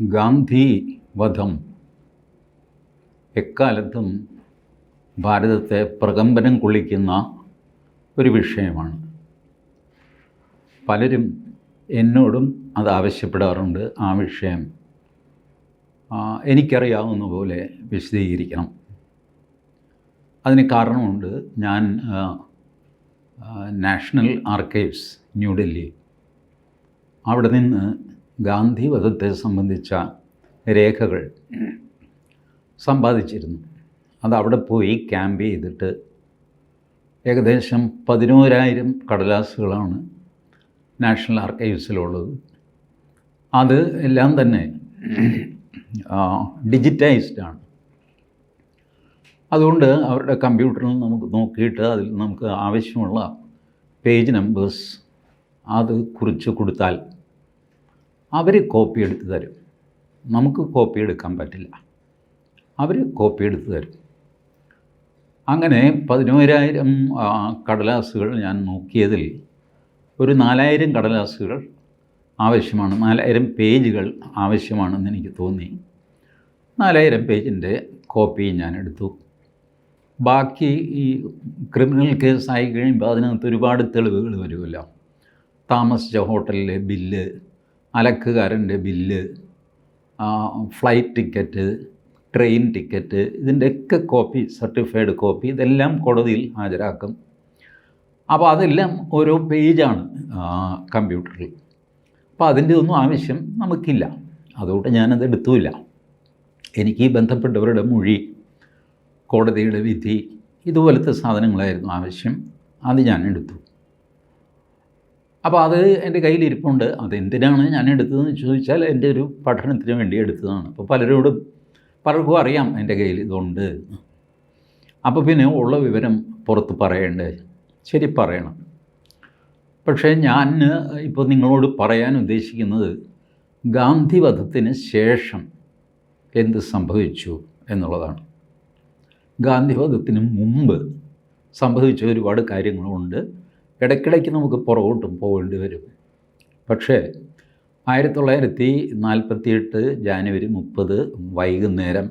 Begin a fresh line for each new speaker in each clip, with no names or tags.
ഗാന്ധി വധം എക്കാലത്തും ഭാരതത്തെ പ്രകമ്പനം കൊള്ളിക്കുന്ന ഒരു വിഷയമാണ്. പലരും എന്നോടും അത് ആവശ്യപ്പെടാറുണ്ട്. ആ വിഷയം എനിക്കറിയാവുന്ന പോലെ വിശദീകരിക്കണം. അതിന് കാരണമുണ്ട് ഞാൻ നാഷണൽ ആർക്കൈവ്സ് ന്യൂഡൽഹി അവിടെ നിന്ന് ഗാന്ധി വധത്തെ സംബന്ധിച്ച രേഖകൾ സമ്പാദിച്ചിരുന്നു. അത് അവിടെ പോയി ക്യാമ്പ് ചെയ്തിട്ട് ഏകദേശം പതിനോരായിരം കടലാസുകളാണ് നാഷണൽ ആർക്കൈവ്സിലുള്ളത്. അത് എല്ലാം തന്നെ ഡിജിറ്റൈസ്ഡ് ആണ് അതുകൊണ്ട് അവരുടെ കമ്പ്യൂട്ടറിൽ നമുക്ക് നോക്കിയിട്ട് അതിൽ നമുക്ക് ആവശ്യമുള്ള പേജ് നമ്പേഴ്സ് അത് കുറിച്ച് കൊടുത്താൽ അവർ കോപ്പി എടുത്ത് തരും. നമുക്ക് കോപ്പി എടുക്കാൻ പറ്റില്ല. അവർ കോപ്പി എടുത്ത് തരും. അങ്ങനെ പതിനോരായിരം കടലാസുകൾ ഞാൻ നോക്കിയതിൽ ഒരു നാലായിരം കടലാസുകൾ ആവശ്യമാണ്. നാലായിരം പേജുകൾ ആവശ്യമാണെന്ന് എനിക്ക് തോന്നി. നാലായിരം പേജിന്റെ കോപ്പി ഞാൻ എടുത്തു. ബാക്കി ഈ ക്രിമിനൽ കേസായി കഴിയുമ്പോൾ അതിനകത്ത് ഒരുപാട് തെളിവുകൾ വരുമല്ലോ. താമസിച്ച ഹോട്ടലിലെ bill അലക്കുകാരന്റെ bill flight ticket train ticket ഇതിന്റെയൊക്കെ കോപ്പി സർട്ടിഫൈഡ് കോപ്പി ഇതെല്ലാം കോടതിയിൽ ഹാജരാക്കും. അപ്പോൾ അതെല്ലാം ഓരോ പേജാണ് കമ്പ്യൂട്ടറിൽ അപ്പോൾ അതിന്റെ ഒന്നും ആവശ്യം നമുക്കില്ല. അതുകൊണ്ട് ഞാനത് എടുത്തുമില്ല. എനിക്ക് ബന്ധപ്പെട്ടവരുടെ മൊഴി കോടതിയുടെ വിധി ഇതുപോലത്തെ സാധനങ്ങളായിരുന്നു ആവശ്യം. അത് ഞാൻ എടുത്തു. അപ്പോൾ അത് എന്റെ കയ്യിൽ ഇരിപ്പുണ്ട്. അതെന്തിനാണ് ഞാൻ എടുത്തതെന്ന് ചോദിച്ചാൽ എന്റെ ഒരു പഠനത്തിന് വേണ്ടി എടുത്തതാണ്. അപ്പോൾ പലരോടും പലർക്കും അറിയാം എന്റെ കയ്യിൽ ഇതുണ്ട്. അപ്പോൾ പിന്നെ ഉള്ള വിവരം പുറത്ത് പറയണ്ടേ? ശരി പറയണം. പക്ഷേ ഞാൻ ഇപ്പോൾ നിങ്ങളോട് പറയാൻ ഉദ്ദേശിക്കുന്നത് ഗാന്ധി വധത്തിന് ശേഷം എന്ത് സംഭവിച്ചു എന്നുള്ളതാണ്. ഗാന്ധി വധത്തിന് മുമ്പ് സംഭവിച്ച ഒരുപാട് കാര്യങ്ങളുണ്ട്. ഇടയ്ക്കിടയ്ക്ക് നമുക്ക് പുറകോട്ടും പോകേണ്ടി വരും. പക്ഷേ ആയിരത്തി തൊള്ളായിരത്തി നാൽപ്പത്തി എട്ട് ജാനുവരി മുപ്പത് വൈകുന്നേരം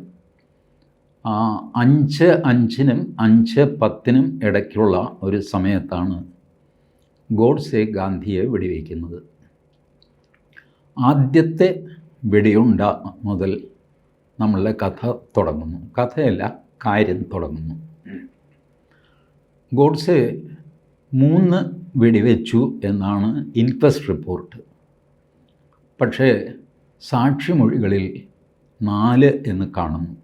അഞ്ച് അഞ്ചിനും അഞ്ച് പത്തിനും ഇടയ്ക്കുള്ള ഒരു സമയത്താണ് ഗോഡ്സെ ഗാന്ധിയെ വെടിവയ്ക്കുന്നത് ആദ്യത്തെ വെടിയുണ്ട മുതൽ നമ്മളുടെ കഥ തുടങ്ങുന്നു. കഥയല്ല കാര്യം തുടങ്ങുന്നു. ഗോഡ്സെ മൂന്ന് വെടിവെച്ചു എന്നാണ് ഇൻക്വസ്റ്റ് റിപ്പോർട്ട്. പക്ഷേ സാക്ഷിമൊഴികളിൽ നാല് എന്ന് കാണുന്നു.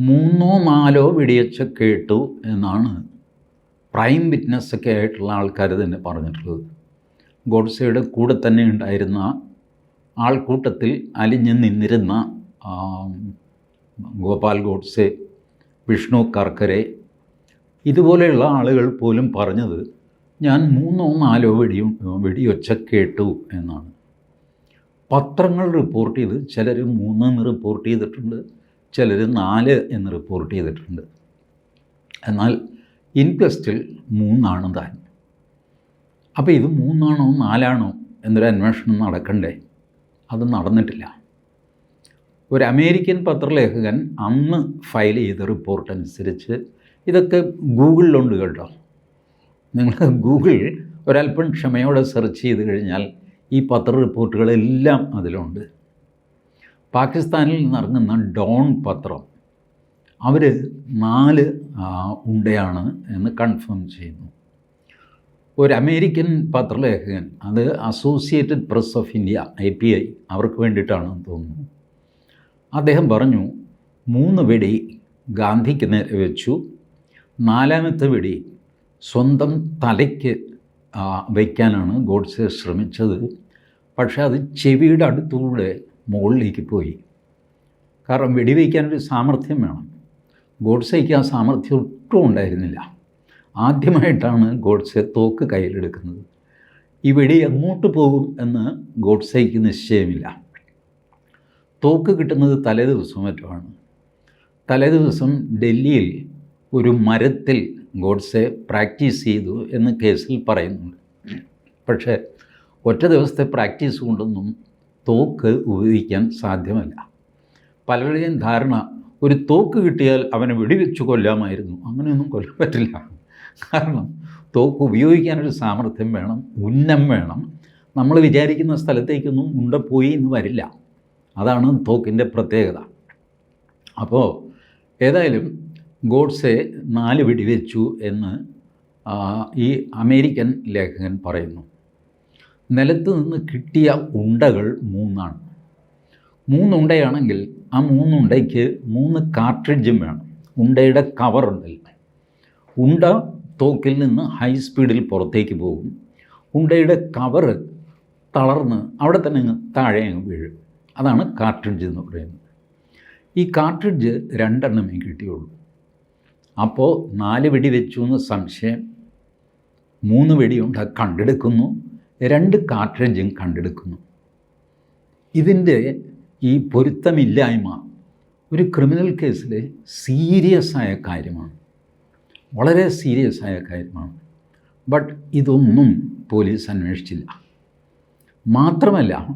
മൂന്നോ നാലോ വെടിവെച്ച് കേട്ടു എന്നാണ് പ്രൈം വിറ്റ്നസ്സൊക്കെ ആയിട്ടുള്ള ആൾക്കാർ തന്നെ പറഞ്ഞിട്ടുള്ളത്. ഗോഡ്സയുടെ കൂടെ തന്നെ ഉണ്ടായിരുന്ന ആൾക്കൂട്ടത്തിൽ അലിഞ്ഞു നിന്നിരുന്ന ഗോപാൽ ഗോഡ്സെ വിഷ്ണു കർക്കരെ ഇതുപോലെയുള്ള ആളുകൾ പോലും പറഞ്ഞത് ഞാൻ മൂന്നോ നാലോ വെടിയും വെടിയൊച്ച കേട്ടു എന്നാണ്. പത്രങ്ങൾ റിപ്പോർട്ട് ചെയ്ത് ചിലർ മൂന്നെന്ന് റിപ്പോർട്ട് ചെയ്തിട്ടുണ്ട് ചിലർ നാല് എന്ന് റിപ്പോർട്ട് ചെയ്തിട്ടുണ്ട്. എന്നാൽ ഇൻക്വസ്റ്റിൽ മൂന്നാണ് താൻ. അപ്പോൾ ഇത് മൂന്നാണോ നാലാണോ എന്നൊരു അന്വേഷണം നടക്കണ്ടേ? അത് നടന്നിട്ടില്ല. ഒരു അമേരിക്കൻ പത്രലേഖകൻ അന്ന് ഫയൽ ചെയ്ത റിപ്പോർട്ട് അനുസരിച്ച് ഇതൊക്കെ ഗൂഗിളിലുണ്ട് കേട്ടോ. നിങ്ങൾ ഗൂഗിൾ ഒരല്പം ക്ഷമയോടെ സെർച്ച് ചെയ്ത് കഴിഞ്ഞാൽ ഈ പത്ര റിപ്പോർട്ടുകളെല്ലാം അതിലുണ്ട്. പാകിസ്ഥാനിൽ നിന്നിറങ്ങുന്ന ഡോൺ പത്രം അവർ നാല് ഉണ്ടയാണ് എന്ന് കൺഫേം ചെയ്യുന്നു. ഒരു അമേരിക്കൻ പത്രലേഖകൻ അത് Associated Press of India I P I അവർക്ക് വേണ്ടിയിട്ടാണെന്ന് തോന്നുന്നു. അദ്ദേഹം പറഞ്ഞു മൂന്ന് വെടി ഗാന്ധിക്ക് നേരെ വെച്ചു. നാലാമത്തെ വെടി സ്വന്തം തലയ്ക്ക് വയ്ക്കാനാണ് ഗോഡ്സെ ശ്രമിച്ചത്. പക്ഷേ അത് ചെവിയുടെ അടുത്തൂടെ മുകളിലേക്ക് പോയി. കാരണം വെടിവെക്കാനൊരു സാമർഥ്യം വേണം. ഗോഡ്സെയ്ക്ക് ആ സാമർഥ്യം ഒട്ടും ഉണ്ടായിരുന്നില്ല. ആദ്യമായിട്ടാണ് ഗോഡ്സെ തോക്ക് കയ്യിലെടുക്കുന്നത്. ഈ വെടി എങ്ങോട്ട് പോകും എന്ന് ഗോഡ്സെയ്ക്ക് നിശ്ചയമില്ല. തോക്ക് കിട്ടുന്നത് തലേ ദിവസം മറ്റുമാണ്. തലേ ദിവസം ഡൽഹിയിൽ ഒരു മരത്തിൽ ഗോഡ്സെ പ്രാക്ടീസ് ചെയ്തു എന്ന് കേസിൽ പറയുന്നുണ്ട്. പക്ഷേ ഒറ്റ ദിവസത്തെ പ്രാക്ടീസ് കൊണ്ടൊന്നും തോക്ക് ഉപയോഗിക്കാൻ സാധ്യമല്ല. പലരുടെയും ധാരണ ഒരു തോക്ക് കിട്ടിയാൽ അവനെ വെടിവെച്ച് കൊല്ലാമായിരുന്നു. അങ്ങനെയൊന്നും കൊല്ലാൻ പറ്റില്ല. കാരണം തോക്ക് ഉപയോഗിക്കാനൊരു സാമർഥ്യം വേണം ഉന്നം വേണം. നമ്മൾ വിചാരിക്കുന്ന സ്ഥലത്തേക്കൊന്നും ഉണ്ടപ്പോയി പോയി എന്ന് വരില്ല. അതാണ് തോക്കിന്റെ പ്രത്യേകത. അപ്പോൾ ഏതായാലും ഗോഡ്സെ നാല് വെടിവെച്ചു എന്ന് ഈ അമേരിക്കൻ ലേഖകൻ പറയുന്നു. നിലത്ത് നിന്ന് കിട്ടിയ ഉണ്ടകൾ മൂന്നാണ്. മൂന്നുണ്ടയാണെങ്കിൽ ആ മൂന്നുണ്ടയ്ക്ക് മൂന്ന് കാർട്രിഡ്ജും വേണം. ഉണ്ടയുടെ കവറുണ്ടല്ല ഉണ്ട തോക്കിൽ നിന്ന് ഹൈ സ്പീഡിൽ പുറത്തേക്ക് പോകും. ഉണ്ടയുടെ കവറ് തളർന്ന് അവിടെ തന്നെ അങ്ങ് താഴെ അങ്ങ് വീഴും. അതാണ് കാർട്രിഡ്ജ് എന്ന് പറയുന്നത്. ഈ കാർട്രിഡ്ജ് രണ്ടെണ്ണമേ കിട്ടിയുള്ളൂ. അപ്പോൾ നാല് വെടി വെച്ചു എന്ന് സംശയം. മൂന്ന് വെടിയുണ്ട കണ്ടെടുക്കുന്നു. രണ്ട് കാർട്രിഡ്ജും കണ്ടെടുക്കുന്നു. ഇതിന്റെ ഈ പൊരുത്തമില്ലായ്മ ഒരു ക്രിമിനൽ കേസിൽ സീരിയസ് ആയ കാര്യമാണ്. വളരെ സീരിയസ് ആയ കാര്യമാണ്. ബട്ട് ഇതൊന്നും പോലീസ് അന്വേഷിച്ചില്ല. മാത്രമല്ല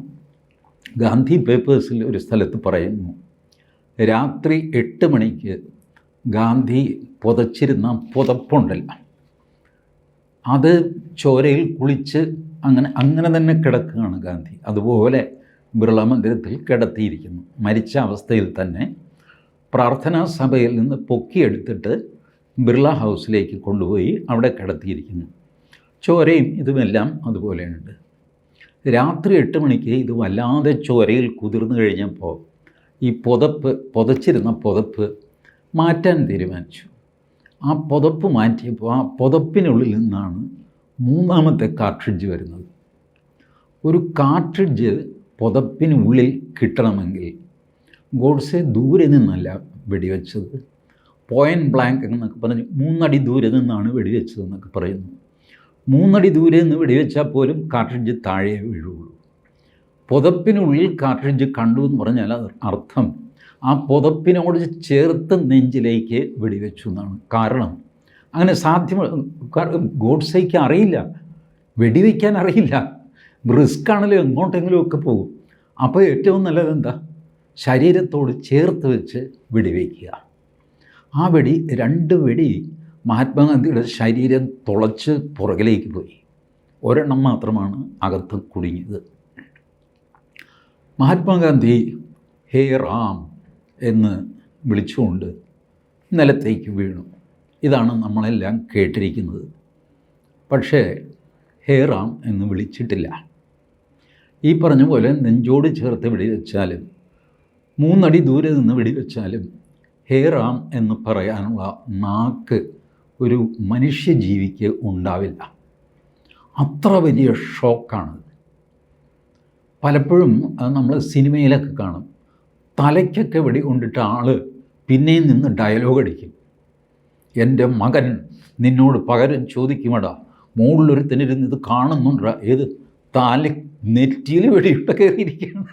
ഗാന്ധി പേപ്പേഴ്സിൽ ഒരു സ്ഥലത്ത് പറയുന്നു രാത്രി എട്ട് മണിക്ക് ഗാന്ധി പുതച്ചിരുന്ന പുതപ്പുണ്ടല്ല. അത് ചോരയിൽ കുളിച്ച് അങ്ങനെ അങ്ങനെ തന്നെ കിടക്കുകയാണ് ഗാന്ധി. അതുപോലെ ബിർള മന്ദിരത്തിൽ കിടത്തിയിരിക്കുന്നു. മരിച്ച അവസ്ഥയിൽ തന്നെ പ്രാർത്ഥനാ സഭയിൽ നിന്ന് പൊക്കിയെടുത്തിട്ട് ബിർള ഹൗസിലേക്ക് കൊണ്ടുപോയി അവിടെ കിടത്തിയിരിക്കുന്നു. ചോരയും ഇതുമെല്ലാം അതുപോലെയുണ്ട്. രാത്രി എട്ട് മണിക്ക് ഇത് വല്ലാതെ ചോരയിൽ കുതിർന്നു കഴിഞ്ഞപ്പോൾ ഈ പുതപ്പ് പുതച്ചിരുന്ന പുതപ്പ് മാറ്റാൻ തീരുമാനിച്ചു. ആ പുതപ്പ് മാറ്റിയപ്പോൾ ആ പുതപ്പിനുള്ളിൽ നിന്നാണ് മൂന്നാമത്തെ കാർട്രിഡ്ജ് വരുന്നത്. ഒരു കാർട്രിഡ്ജ് പുതപ്പിനുള്ളിൽ കിട്ടണമെങ്കിൽ ഗോഡ്സെ ദൂരെ നിന്നല്ല വെടിവെച്ചത്. പോയിന്റ് ബ്ലാങ്ക് എന്നൊക്കെ പറഞ്ഞ് മൂന്നടി ദൂരെ നിന്നാണ് വെടിവെച്ചതെന്നൊക്കെ പറയുന്നു. മൂന്നടി ദൂരെ നിന്ന് വെടിവെച്ചാൽ പോലും കാർട്രിഡ്ജ് താഴെ വീഴുള്ളൂ. പുതപ്പിനുള്ളിൽ കാർട്രിഡ്ജ് കണ്ടു എന്ന് പറഞ്ഞാൽ അർത്ഥം ആ പുതപ്പിനോട് ചേർത്ത് നെഞ്ചിലേക്ക് വെടിവെച്ചു എന്നാണ് കാരണം. അങ്ങനെ സാധ്യമ ഗോഡ്സൈക്ക് അറിയില്ല. വെടിവെക്കാൻ അറിയില്ല. റിസ്ക് ആണല്ലോ എങ്ങോട്ടെങ്കിലും ഒക്കെ പോകും. അപ്പോൾ ഏറ്റവും നല്ലത് എന്താ? ശരീരത്തോട് ചേർത്ത് വെച്ച് വെടിവെക്കുക. ആ വെടി രണ്ട് വെടി മഹാത്മാഗാന്ധിയുടെ ശരീരം തുളച്ച് പുറകിലേക്ക് പോയി. ഒരെണ്ണം മാത്രമാണ് അകത്ത് കുടുങ്ങിയത്. മഹാത്മാഗാന്ധി ഹേ റാം എന്ന് വിളിച്ചുകൊണ്ട് നിലത്തേക്ക് വീണു. ഇതാണ് നമ്മളെല്ലാം കേട്ടിരിക്കുന്നത്. പക്ഷേ ഹേ റാം എന്ന് വിളിച്ചിട്ടില്ല. ഈ പറഞ്ഞ പോലെ നെഞ്ചോട് ചേർത്ത് വെടിവെച്ചാലും മൂന്നടി ദൂരെ നിന്ന് വെടിവെച്ചാലും ഹേ റാം എന്ന് പറയാനുള്ള നാക്ക് ഒരു മനുഷ്യ ജീവിക്ക് ഉണ്ടാവില്ല. അത്ര വലിയ ഷോക്കാണ് പലപ്പോഴും നമ്മൾ സിനിമയിലൊക്കെ കാണും. തലയ്ക്കൊക്കെ വെടി കൊണ്ടിട്ട ആൾ പിന്നെയും നിന്ന് ഡയലോഗ് അടിക്കും. എന്റെ മകൻ നിന്നോട് പകരം ചോദിക്കുമടാ. മുകളിലൊരുത്തനിരുന്ന് ഇത് കാണുന്നുണ്ടാ ഏത് തല നെറ്റിയിൽ വെടിയുണ്ട കയറിയിരിക്കുകയാണ്.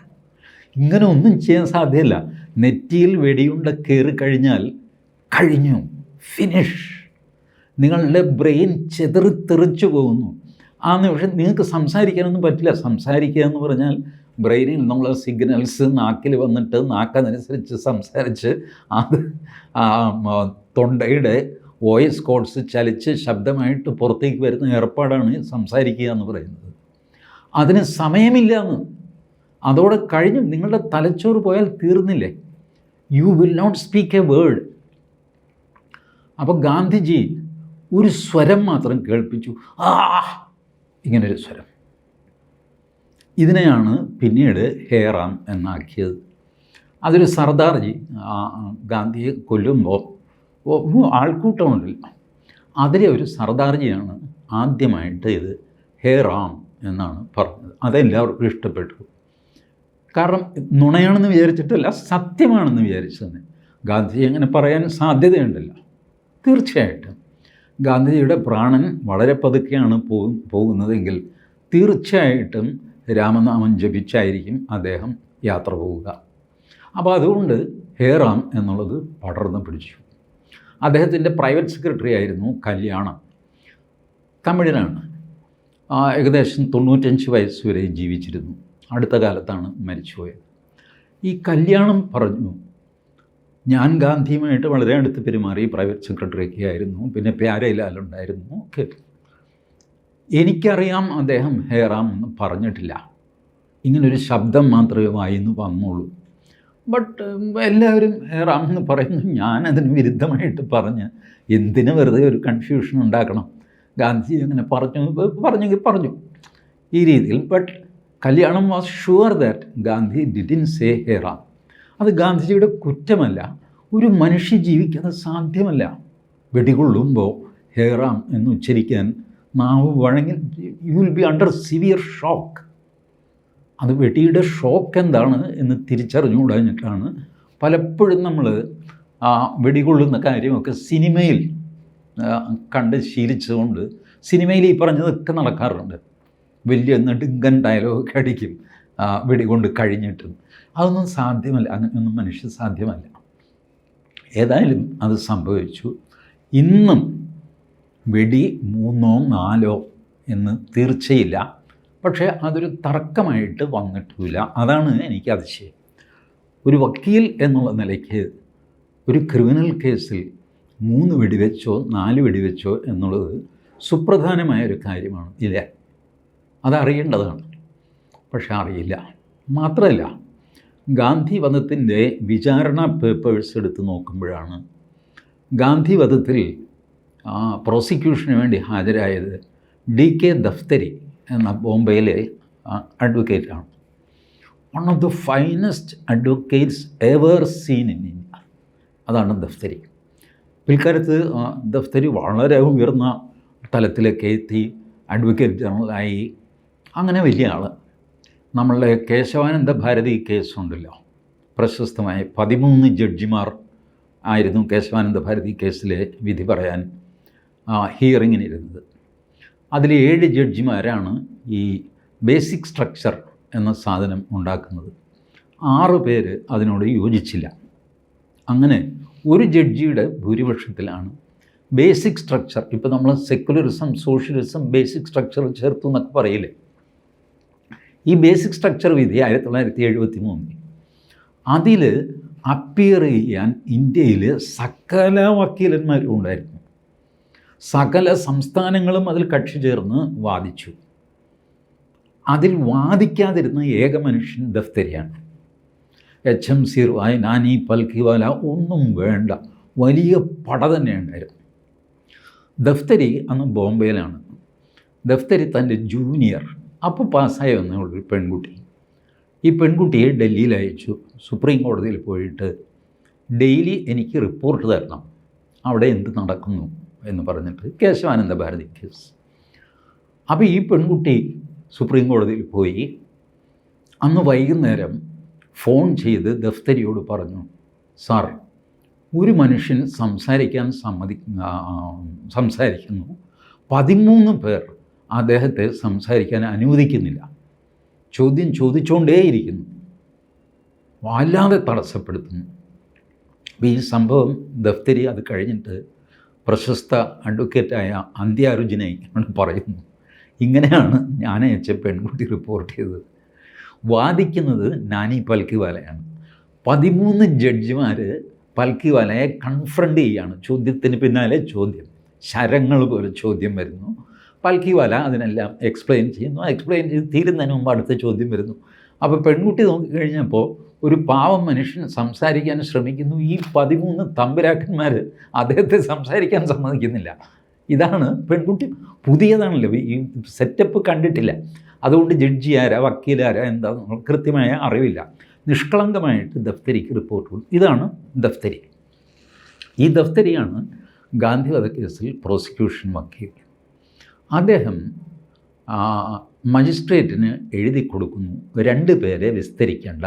ഇങ്ങനെ ഒന്നും ചെയ്യാൻ സാധ്യമല്ല നെറ്റിയിൽ വെടിയുണ്ട കയറി കഴിഞ്ഞാൽ കഴിഞ്ഞു. ഫിനിഷ് നിങ്ങളുടെ ബ്രെയിൻ ചെതറിത്തെറിച്ചു പോകുന്നു. ആ നിമിഷം നിങ്ങൾക്ക് സംസാരിക്കാനൊന്നും പറ്റില്ല. സംസാരിക്കുക എന്ന് പറഞ്ഞാൽ ബ്രെയിനിൽ നിന്നുള്ള സിഗ്നൽസ് നാക്കിൽ വന്നിട്ട് നാക്കതനുസരിച്ച് സംസാരിച്ച് അത് തൊണ്ടയുടെ വോയിസ് കോഡ്സ് ചലിച്ച് ശബ്ദമായിട്ട് പുറത്തേക്ക് വരുന്ന ഏർപ്പാടാണ് സംസാരിക്കുക എന്ന് പറയുന്നത്. അതിന് സമയമില്ല എന്ന്. അതോടെ കഴിഞ്ഞു. നിങ്ങളുടെ തലച്ചോറ് പോയാൽ തീർന്നില്ലേ? You will not speak a word അപ്പോൾ ഗാന്ധിജി ഒരു സ്വരം മാത്രം കേൾപ്പിച്ചു. ആ ഇങ്ങനൊരു സ്വരം. ഇതിനെയാണ് പിന്നീട് ഹേറാം എന്നാക്കിയത്. അതൊരു സർദാർജി ഗാന്ധിയെ കൊല്ലുമ്പോൾ ആൾക്കൂട്ടമുണ്ടല്ലോ. അതിലെ ഒരു സർദാർജിയാണ് ആദ്യമായിട്ട് ഇത് ഹേറാം എന്നാണ് പറഞ്ഞത്. അതെല്ലാവർക്കും ഇഷ്ടപ്പെട്ടു. കാരണം നുണയാണെന്ന് വിചാരിച്ചിട്ടല്ല സത്യമാണെന്ന് വിചാരിച്ചത് ഗാന്ധിജി അങ്ങനെ പറയാൻ സാധ്യതയുണ്ടല്ലോ. തീർച്ചയായിട്ടും. ഗാന്ധിജിയുടെ പ്രാണൻ വളരെ പതുക്കെയാണ് പോകുന്നതെങ്കിൽ തീർച്ചയായിട്ടും രാമനാമം ജപിച്ചായിരിക്കും അദ്ദേഹം യാത്ര പോവുക. അപ്പോൾ അതുകൊണ്ട് ഹേറാം എന്നുള്ളത് പടർന്നു പിടിച്ചു. അദ്ദേഹത്തിന്റെ പ്രൈവറ്റ് സെക്രട്ടറി ആയിരുന്നു കല്യാണം. തമിഴനാണ് ഏകദേശം തൊണ്ണൂറ്റഞ്ച് വയസ്സ് വരെ ജീവിച്ചിരുന്നു. അടുത്ത കാലത്താണ് മരിച്ചുപോയത്. ഈ കല്യാണം പറഞ്ഞു. ഞാൻ ഗാന്ധിയുമായിട്ട് വളരെ അടുത്ത് പെരുമാറി പ്രൈവറ്റ് സെക്രട്ടറിയൊക്കെ ആയിരുന്നു. പിന്നെ പ്യാരയിലാലുണ്ടായിരുന്നു. ഒക്കെ. എനിക്കറിയാം അദ്ദേഹം ഹേറാം എന്ന് പറഞ്ഞിട്ടില്ല. ഇങ്ങനൊരു ശബ്ദം മാത്രമേ വായിന്ന് വന്നുള്ളൂ. ബട്ട് എല്ലാവരും ഹേറാം എന്ന് പറയുന്നു. ഞാനതിന് വിരുദ്ധമായിട്ട് പറഞ്ഞ് എന്തിനു വെറുതെ ഒരു കൺഫ്യൂഷൻ ഉണ്ടാക്കണം? ഗാന്ധിജി അങ്ങനെ പറഞ്ഞു പറഞ്ഞെങ്കിൽ പറഞ്ഞു. ഈ രീതിയിൽ but Kalyanam was sure that Gandhi didn't say Hey Ram. അത് ഗാന്ധിജിയുടെ കുറ്റമല്ല. ഒരു മനുഷ്യ ജീവിക്കുന്നത് സാധ്യമല്ല. വെടികൊള്ളുമ്പോൾ ഹേറാം എന്ന് ഉച്ചരിക്കാൻ നാവ് വഴങ്ങി you will be under severe shock അത് വെടിയുടെ ഷോക്ക് എന്താണ് എന്ന് തിരിച്ചറിഞ്ഞുകൂടാഞ്ഞിട്ടാണ് പലപ്പോഴും നമ്മൾ ആ വെടികൊള്ളുന്ന കാര്യമൊക്കെ സിനിമയിൽ കണ്ട് ശീലിച്ചതുകൊണ്ട് സിനിമയിൽ ഈ പറഞ്ഞതൊക്കെ നടക്കാറുണ്ട്. വലിയ നെടുങ്കൻ ഡയലോഗൊക്കെ അടിക്കും വെടികൊണ്ട് കഴിഞ്ഞിട്ടും. അതൊന്നും സാധ്യമല്ല അങ്ങനെയൊന്നും മനുഷ്യ സാധ്യമല്ല. ഏതായാലും അത് സംഭവിച്ചു. ഇന്നും വെടി മൂന്നോ നാലോ എന്ന് തീർച്ചയില്ല. പക്ഷേ അതൊരു തർക്കമായിട്ട് വന്നിട്ടില്ല. അതാണ് എനിക്ക് അതിശയം. ഒരു വക്കീൽ എന്നുള്ള നിലയ്ക്ക് ഒരു ക്രിമിനൽ കേസിൽ മൂന്ന് വെടിവെച്ചോ നാല് വെടിവെച്ചോ എന്നുള്ളത് സുപ്രധാനമായ ഒരു കാര്യമാണ്. ഇല്ലേ? അതറിയേണ്ടതാണ്. പക്ഷെ അറിയില്ല. മാത്രമല്ല ഗാന്ധി വധത്തിന്റെ വിചാരണ പേപ്പേഴ്സ് എടുത്ത് നോക്കുമ്പോഴാണ് ഗാന്ധി വധത്തിൽ പ്രോസിക്യൂഷന് വേണ്ടി ഹാജരായത് ഡി കെ ദഫ്തരി എന്ന ബോംബെയിലെ അഡ്വക്കേറ്റാണ് one of the finest advocates ever seen in India അതാണ് ദഫ്തരി. പിൽക്കാലത്ത് ദഫ്തരി വളരെ ഉയർന്ന തലത്തിലേക്ക് എത്തി അഡ്വക്കേറ്റ് ജനറലായി അങ്ങനെ വലിയ ആൾ നമ്മളുടെ കേശവാനന്ദ ഭാരതി കേസുണ്ടല്ലോ. പ്രശസ്തമായ പതിമൂന്ന് ജഡ്ജിമാർ ആയിരുന്നു കേശവാനന്ദ ഭാരതി കേസിലെ വിധി പറയാൻ ഹിയറിങ്ങിനിരുന്നത് അതിൽ ഏഴ് ജഡ്ജിമാരാണ് ഈ ബേസിക് സ്ട്രക്ചർ എന്ന സാധനം ഉണ്ടാക്കുന്നത്. ആറ് പേര് അതിനോട് യോജിച്ചില്ല. അങ്ങനെ ഒരു ജഡ്ജിയുടെ ഭൂരിപക്ഷത്തിലാണ് ബേസിക് സ്ട്രക്ചർ ഇപ്പോൾ നമ്മൾ സെക്കുലറിസം സോഷ്യലിസം ബേസിക് സ്ട്രക്ചർ ചേർത്തു എന്നൊക്കെ പറയില്ലേ? ഈ ബേസിക് സ്ട്രക്ചർ വിധി ആയിരത്തി തൊള്ളായിരത്തി എഴുപത്തി മൂന്നിൽ അതിൽ അപ്പിയർ ചെയ്യാൻ ഇന്ത്യയിൽ സകല വക്കീലന്മാരും ഉണ്ടായിരുന്നു. സകല സംസ്ഥാനങ്ങളും അതിൽ കക്ഷി ചേർന്ന് വാദിച്ചു. അതിൽ വാദിക്കാതിരുന്ന ഏക മനുഷ്യൻ ദഫ്തരിയാണ്. H M Seervai Nani Palkhivala ഒന്നും വേണ്ട. വലിയ പട തന്നെ ഉണ്ടായിരുന്നു ദഫ്തരി അന്ന് ബോംബെയിലാണ്. ദഫ്തരി തന്റെ ജൂനിയർ അപ്പോൾ പാസ്സായി വന്ന ഒരു പെൺകുട്ടി. ഈ പെൺകുട്ടിയെ ഡൽഹിയിൽ അയച്ചു. സുപ്രീം കോടതിയിൽ പോയിട്ട് ഡെയിലി എനിക്ക് റിപ്പോർട്ട് തരണം. അവിടെ എന്ത് നടക്കുന്നു? എന്ന് പറഞ്ഞിട്ട് കേശവാനന്ദ ഭാരതി കേസ്. അപ്പോൾ ഈ പെൺകുട്ടി സുപ്രീം കോടതിയിൽ പോയി. അന്ന് വൈകുന്നേരം ഫോൺ ചെയ്ത് ദഫ്തരിയോട് പറഞ്ഞു സാർ ഒരു മനുഷ്യൻ സംസാരിക്കാൻ സമ്മതി സംസാരിക്കുന്നു. പതിമൂന്ന് പേർ അദ്ദേഹത്തെ സംസാരിക്കാൻ അനുവദിക്കുന്നില്ല. ചോദ്യം ചോദിച്ചുകൊണ്ടേയിരിക്കുന്നു വല്ലാതെ തടസ്സപ്പെടുത്തുന്നു. ഈ സംഭവം ദഫ്തരി അത് കഴിഞ്ഞിട്ട് പ്രശസ്ത അഡ്വക്കേറ്റായ എന്ന് പറയുന്നു ഇങ്ങനെയാണ് ഞാൻ പെൺകുട്ടി റിപ്പോർട്ട് ചെയ്തത്. വാദിക്കുന്നത് നാനി പൽക്കിവാലയാണ്. പതിമൂന്ന് ജഡ്ജിമാർ പൽക്കിവാലയെ കൺഫ്രണ്ട് ചെയ്യുകയാണ് ചോദ്യത്തിന് പിന്നാലെ ചോദ്യം. ശരങ്ങൾ പോലെ ചോദ്യം വരുന്നു. പൽക്കിവാല അതിനെല്ലാം എക്സ്പ്ലെയിൻ ചെയ്യുന്നു. എക്സ്പ്ലെയിൻ ചെയ്ത് തീരുന്നതിന് മുമ്പ് അടുത്ത ചോദ്യം വരുന്നു. അപ്പോൾ പെൺകുട്ടി നോക്കിക്കഴിഞ്ഞപ്പോൾ ഒരു പാവം മനുഷ്യൻ സംസാരിക്കാൻ ശ്രമിക്കുന്നു. ഈ പതിമൂന്ന് തമ്പുരാക്കന്മാർ അദ്ദേഹത്തെ സംസാരിക്കാൻ സമ്മതിക്കുന്നില്ല. ഇതാണ് പെൺകുട്ടി. പുതിയതാണല്ലോ. ഈ സെറ്റപ്പ് കണ്ടിട്ടില്ല. അതുകൊണ്ട് ജഡ്ജി ആരാ വക്കീലാരാ എന്താ കൃത്യമായ അറിവില്ല. നിഷ്കളങ്കമായിട്ട് ദഫ്തരിക്ക് റിപ്പോർട്ട് കൊടുത്തു. ഇതാണ് ദഫ്തരി. ഈ ദഫ്തരിയാണ് ഗാന്ധി വധക്കേസിൽ പ്രോസിക്യൂഷൻ വക്കീൽ. അദ്ദേഹം മജിസ്ട്രേറ്റിന് എഴുതി കൊടുക്കുന്നു. രണ്ട് പേരെ വിസ്തരിക്കേണ്ട.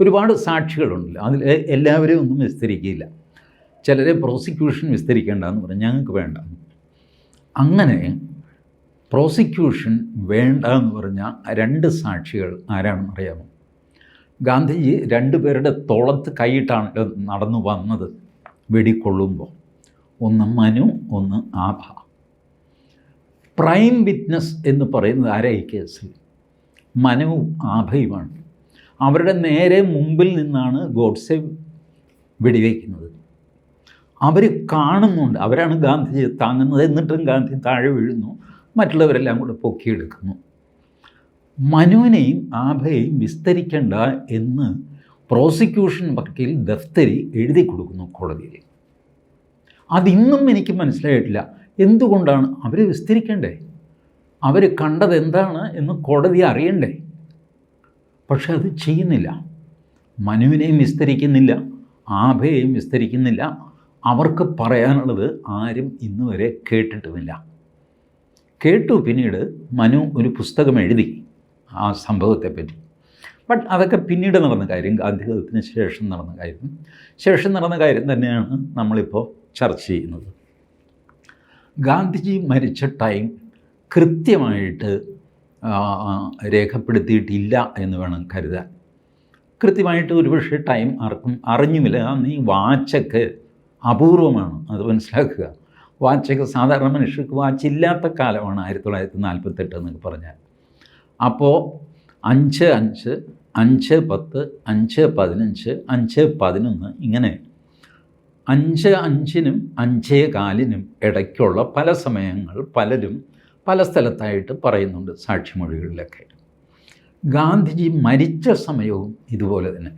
ഒരുപാട് സാക്ഷികളുണ്ടല്ലോ അതിൽ എല്ലാവരെയും ഒന്നും വിസ്തരിക്കില്ല. ചിലരെ പ്രോസിക്യൂഷൻ വിസ്തരിക്കേണ്ട എന്ന് പറഞ്ഞു ഞങ്ങൾക്ക് വേണ്ട. അങ്ങനെ പ്രോസിക്യൂഷൻ വേണ്ട എന്ന് പറഞ്ഞ രണ്ട് സാക്ഷികൾ ആരാണെന്ന് അറിയാമോ? ഗാന്ധിജി രണ്ട് പേരുടെ തോളത്ത് കൈയിട്ടാണ് നടന്നു വന്നത്. വെടിക്കൊള്ളുമ്പോൾ. ഒന്ന് മനു ഒന്ന് ആഭ. പ്രൈം വിറ്റ്നസ് എന്ന് പറയുന്നത് ആരാ ഈ കേസിൽ? മനവും ആഭയുമാണ്. അവരുടെ നേരെ മുമ്പിൽ നിന്നാണ് ഗോഡ്സെ വെടിവെക്കുന്നത്. അവർ കാണുന്നുണ്ട്. അവരാണ് ഗാന്ധിജിയെ താങ്ങുന്നത്. എന്നിട്ടും ഗാന്ധി താഴെ വീഴുന്നു. മറ്റുള്ളവരെല്ലാം കൂടെ പൊക്കിയെടുക്കുന്നു. മനുവിനെയും ആഭയെയും വിസ്തരിക്കേണ്ട എന്ന് പ്രോസിക്യൂഷൻ വക്കീൽ ദഫ്തരി എഴുതി കൊടുക്കുന്നു കോടതിയിൽ. അതിന്നും എനിക്ക് മനസ്സിലായിട്ടില്ല. എന്തുകൊണ്ടാണ് അവർ വിസ്തരിക്കണ്ടേ? അവർ കണ്ടത് എന്താണ് എന്ന് കോടതി അറിയണ്ടേ? പക്ഷെ അത് ചെയ്യുന്നില്ല. മനുവിനെയും വിസ്തരിക്കുന്നില്ല. ആഭയെയും വിസ്തരിക്കുന്നില്ല. അവർക്ക് പറയാനുള്ളത് ആരും ഇന്ന് വരെ കേട്ടിട്ടുമില്ല. കേട്ടു പിന്നീട് മനു ഒരു പുസ്തകം എഴുതി ആ സംഭവത്തെപ്പറ്റി. ബട്ട് അതൊക്കെ പിന്നീട് നടന്ന കാര്യം ഗാന്ധിഗതത്തിന് ശേഷം നടന്ന കാര്യം. ശേഷം നടന്ന കാര്യം തന്നെയാണ് നമ്മളിപ്പോൾ ചർച്ച ചെയ്യുന്നത്. ഗാന്ധിജി മരിച്ച ടൈം കൃത്യമായിട്ട് രേഖപ്പെടുത്തിയിട്ടില്ല എന്ന് വേണം കരുതാൻ. കൃത്യമായിട്ട് ഒരുപക്ഷെ ടൈം ആർക്കും അറിഞ്ഞുമില്ല. കാരണം ഈ വാച്ചൊക്കെ അപൂർവമാണ് അത് മനസ്സിലാക്കുക. വാച്ചൊക്കെ സാധാരണ മനുഷ്യർക്ക് വാച്ച് ഇല്ലാത്ത കാലമാണ് ആയിരത്തി തൊള്ളായിരത്തി നാൽപ്പത്തെട്ട് എന്നൊക്കെ പറഞ്ഞാൽ. അപ്പോൾ അഞ്ച് അഞ്ച് അഞ്ച് പത്ത് അഞ്ച് പതിനഞ്ച് അഞ്ച് പതിനൊന്ന് ഇങ്ങനെ അഞ്ച് അഞ്ചിനും അഞ്ചേ കാലിനും ഇടയ്ക്കുള്ള പല സമയങ്ങൾ പലരും പല സ്ഥലത്തായിട്ട് പറയുന്നുണ്ട് സാക്ഷിമൊഴികളിലൊക്കെ. ഗാന്ധിജി മരിച്ച സമയവും ഇതുപോലെ തന്നെ.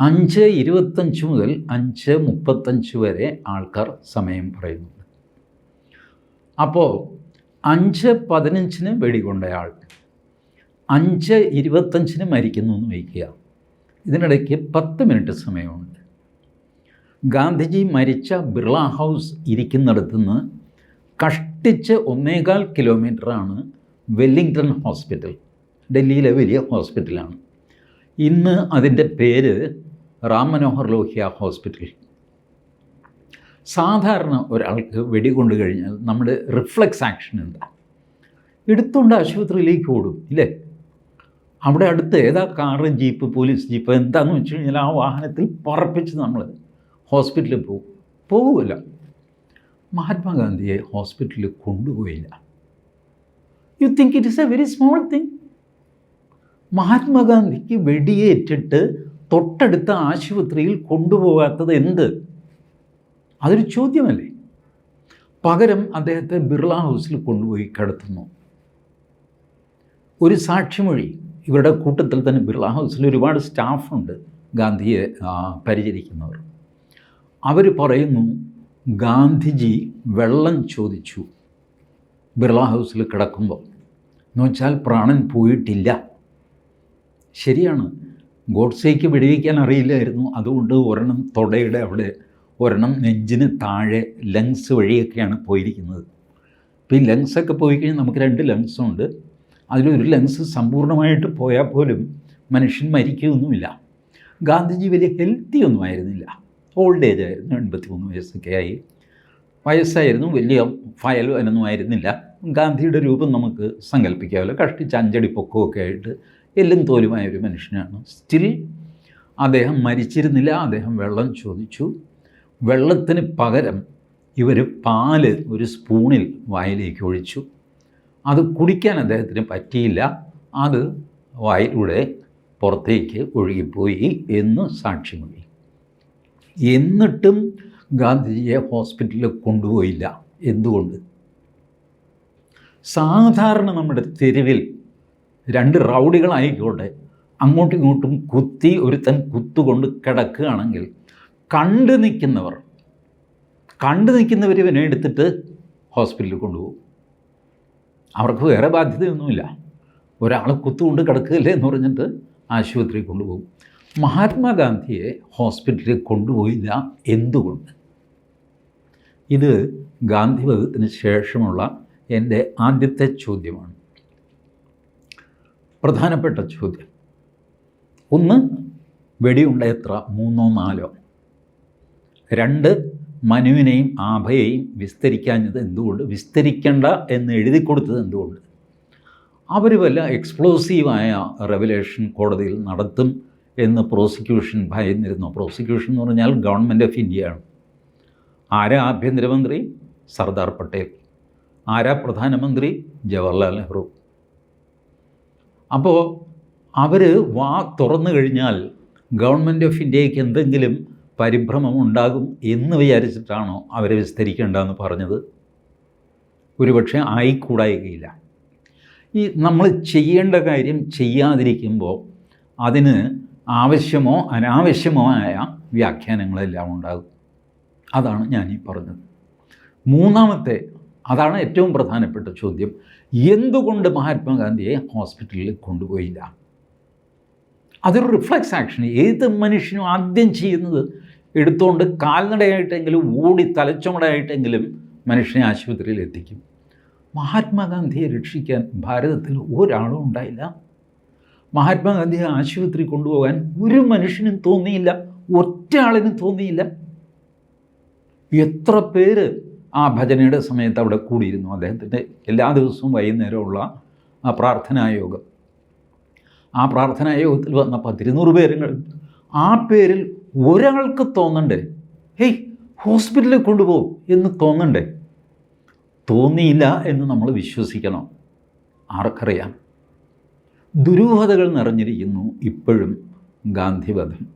അഞ്ച് ഇരുപത്തഞ്ച് മുതൽ അഞ്ച് മുപ്പത്തഞ്ച് വരെ ആൾക്കാർ സമയം പറയുന്നുണ്ട്. അപ്പോൾ അഞ്ച് പതിനഞ്ചിന് വെടികൊണ്ടയാൾ അഞ്ച് ഇരുപത്തഞ്ചിന് മരിക്കുന്നു എന്ന് വയ്ക്കുക. ഇതിനിടയ്ക്ക് പത്ത് മിനിറ്റ് സമയമുണ്ട്. ഗാന്ധിജി മരിച്ച ബിർള ഹൗസ് ഇരിക്കുന്നിടത്തുനിന്ന് കഷ്ടിച്ച് ഒന്നേകാൽ കിലോമീറ്ററാണ് വെല്ലിംഗ്ടൺ ഹോസ്പിറ്റൽ ഡൽഹിയിലെ വലിയ ഹോസ്പിറ്റലാണ്. ഇന്ന് അതിന്റെ പേര് റാം മനോഹർ ലോഹ്യ ഹോസ്പിറ്റൽ. സാധാരണ ഒരാൾക്ക് വെടികൊണ്ട് കഴിഞ്ഞാൽ നമ്മുടെ റിഫ്ലക്സ് ആക്ഷൻ എന്താ? എടുത്തുകൊണ്ട് ആശുപത്രിയിലേക്ക് ഓടും ഇല്ലേ? അവിടെ അടുത്ത് ഏതാ കാറ് ജീപ്പ് പോലീസ് ജീപ്പ് എന്താണെന്ന് വെച്ച് കഴിഞ്ഞാൽ ആ വാഹനത്തിൽ പറപ്പിച്ച് നമ്മൾ ഹോസ്പിറ്റലിൽ പോകും പോകുമല്ല മഹാത്മാഗാന്ധിയെ ഹോസ്പിറ്റലിൽ കൊണ്ടുപോയില്ല. You think it is a very small thing മഹാത്മാഗാന്ധിക്ക് വെടിയേറ്റിട്ട് തൊട്ടടുത്ത ആശുപത്രിയിൽ കൊണ്ടുപോകാത്തത് എന്ത്? അതൊരു ചോദ്യമല്ലേ? പകരം അദ്ദേഹത്തെ ബിർള ഹൗസിൽ കൊണ്ടുപോയി കിടത്തുന്നു. ഒരു സാക്ഷിമൊഴി. ഇവരുടെ കൂട്ടത്തിൽ തന്നെ ബിർള ഹൗസിൽ ഒരുപാട് സ്റ്റാഫുണ്ട് ഗാന്ധിയെ പരിചരിക്കുന്നവർ. അവർ പറയുന്നു ഗാന്ധിജി വെള്ളം ചോദിച്ചു. ബിർള ഹൗസിൽ കിടക്കുമ്പോൾ. എന്ന് വെച്ചാൽ പ്രാണൻ പോയിട്ടില്ല. ശരിയാണ്. ഗോഡ്സേക്ക് വെടിവെക്കാൻ അറിയില്ലായിരുന്നു. അതുകൊണ്ട് ഒരെണ്ണം തൊടയുടെ അവിടെ ഒരെണ്ണം നെഞ്ചിന് താഴെ ലങ്സ് വഴിയൊക്കെയാണ് പോയിരിക്കുന്നത്. അപ്പോൾ ഈ ലങ്സൊക്കെ പോയി കഴിഞ്ഞാൽ നമുക്ക് രണ്ട് ലങ്സുണ്ട്. അതിലൊരു ലങ്സ് സമ്പൂർണമായിട്ട് പോയാൽ പോലും മനുഷ്യൻ മരിക്കുകയൊന്നുമില്ല ഗാന്ധിജി വലിയ ഹെൽത്തി ഒന്നും ആയിരുന്നില്ല. ഓൾഡ് ഏജ് ആയിരുന്നു എൺപത്തി മൂന്ന് വയസ്സൊക്കെ ആയി വയസ്സായിരുന്നു വലിയ ഫയൽ അതിനൊന്നും ആയിരുന്നില്ല. ഗാന്ധിയുടെ രൂപം നമുക്ക് സങ്കല്പിക്കാമല്ലോ. കഷ്ടിച്ച് അഞ്ചടി പൊക്കമൊക്കെ ആയിട്ട് എല്ലും തോലുമായ ഒരു മനുഷ്യനാണ്. സ്റ്റിൽ അദ്ദേഹം മരിച്ചിരുന്നില്ല. അദ്ദേഹം വെള്ളം ചോദിച്ചു. വെള്ളത്തിന് പകരം ഇവർ പാൽ ഒരു സ്പൂണിൽ വായിലേക്ക് ഒഴിച്ചു. അത് കുടിക്കാൻ അദ്ദേഹത്തിന് പറ്റിയില്ല. അത് വായിലൂടെ പുറത്തേക്ക് ഒഴുകിപ്പോയി എന്ന് സാക്ഷിമൊഴി. എന്നിട്ടും ഗാന്ധിജിയെ ഹോസ്പിറ്റലിൽ കൊണ്ടുപോയില്ല. എന്തുകൊണ്ട്? സാധാരണ നമ്മുടെ തെരുവിൽ രണ്ട് റൗഡികളായിക്കോട്ടെ അങ്ങോട്ടും ഇങ്ങോട്ടും കുത്തി ഒരുത്തൻ കുത്തുകൊണ്ട് കിടക്കുകയാണെങ്കിൽ കണ്ടു നിൽക്കുന്നവർ കണ്ടു നിൽക്കുന്നവർ ഇവനെ എടുത്തിട്ട് ഹോസ്പിറ്റലിൽ കൊണ്ടുപോകും. അവർക്ക് വേറെ ബാധ്യതയൊന്നുമില്ല. ഒരാൾ കുത്തുകൊണ്ട് കിടക്കുകയല്ലേ എന്ന് പറഞ്ഞിട്ട് ആശുപത്രിയിൽ കൊണ്ടുപോകും. മഹാത്മാഗാന്ധിയെ ഹോസ്പിറ്റലിൽ കൊണ്ടുപോയില്ല എന്തുകൊണ്ട്? ഇത് ഗാന്ധി വധത്തിന് ശേഷമുള്ള എന്റെ ആദ്യത്തെ ചോദ്യമാണ്. പ്രധാനപ്പെട്ട ചോദ്യം. ഒന്ന് വെടിയുണ്ട എത്ര? മൂന്നോ നാലോ? രണ്ട് മനുവിനെയും ആഭയെയും വിസ്തരിക്കാഞ്ഞത് എന്തുകൊണ്ട്? വിസ്തരിക്കേണ്ട എന്ന് എഴുതി കൊടുത്തത് എന്തുകൊണ്ട്? അവർ വല്ല എക്സ്പ്ലോസീവായ റെവലേഷൻ കോടതിയിൽ നടത്തും എന്ന് പ്രോസിക്യൂഷൻ ഭയന്നിരുന്നു. പ്രോസിക്യൂഷൻ എന്ന് പറഞ്ഞാൽ ഗവൺമെന്റ് ഓഫ് ഇന്ത്യയാണ് ആരാ ആഭ്യന്തരമന്ത്രി? സർദാർ പട്ടേൽ. ആരാ പ്രധാനമന്ത്രി? ജവഹർലാൽ നെഹ്റു. അപ്പോൾ അവർ വാ തുറന്നു കഴിഞ്ഞാൽ ഗവൺമെന്റ് ഓഫ് ഇന്ത്യയ്ക്ക് എന്തെങ്കിലും പരിഭ്രമം ഉണ്ടാകും എന്ന് വിചാരിച്ചിട്ടാണോ അവരെ വിസ്തരിക്കേണ്ടതെന്ന് പറഞ്ഞത്? ഒരുപക്ഷെ ആയിക്കൂടായികയില്ല. ഈ നമ്മൾ ചെയ്യേണ്ട കാര്യം ചെയ്യാതിരിക്കുമ്പോൾ അതിന് ആവശ്യമോ അനാവശ്യമോ ആയ വ്യാഖ്യാനങ്ങളെല്ലാം ഉണ്ടാകും. അതാണ് ഞാൻ ഈ പറഞ്ഞത്. മൂന്നാമത്തെ അതാണ് ഏറ്റവും പ്രധാനപ്പെട്ട ചോദ്യം. എന്തുകൊണ്ട് മഹാത്മാഗാന്ധിയെ ഹോസ്പിറ്റലിൽ കൊണ്ടുപോയില്ല? അതൊരു റിഫ്ലക്സ് ആക്ഷൻ. ഏത് മനുഷ്യനും ആദ്യം ചെയ്യുന്നത് എടുത്തുകൊണ്ട് കാൽനടയായിട്ടെങ്കിലും ഓടി തലച്ചുമടയായിട്ടെങ്കിലും മനുഷ്യനെ ആശുപത്രിയിൽ എത്തിക്കും. മഹാത്മാഗാന്ധിയെ രക്ഷിക്കാൻ ഭാരതത്തിൽ ഒരാളും ഉണ്ടായില്ല. മഹാത്മാഗാന്ധിയെ ആശുപത്രി കൊണ്ടുപോകാൻ ഒരു മനുഷ്യനും തോന്നിയില്ല ഒറ്റ ആളിനും തോന്നിയില്ല. എത്ര പേര് ആ ഭജനയുടെ സമയത്ത് അവിടെ കൂടിയിരുന്നു? അദ്ദേഹത്തിന്റെ എല്ലാ ദിവസവും വൈകുന്നേരമുള്ള ആ പ്രാർത്ഥനായോഗം ആ പ്രാർത്ഥനായോഗത്തിൽ വന്ന പത്തിരുന്നൂറ് പേരുകൾ ആ പേരിൽ ഒരാൾക്ക് തോന്നണ്ടേ? ഹേയ് ഹോസ്പിറ്റലിൽ കൊണ്ടുപോകും എന്ന് തോന്നണ്ടേ? തോന്നിയില്ല എന്ന് നമ്മൾ വിശ്വസിക്കണം. ആർക്കറിയാം. ദുരൂഹതകൾ നിറഞ്ഞിരിക്കുന്നു ഇപ്പോഴും ഗാന്ധിവധം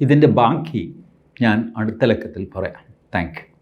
ഇതിന്റെ ബാക്കി ഞാൻ അടുത്ത ലക്കത്തിൽ പറയാം. താങ്ക്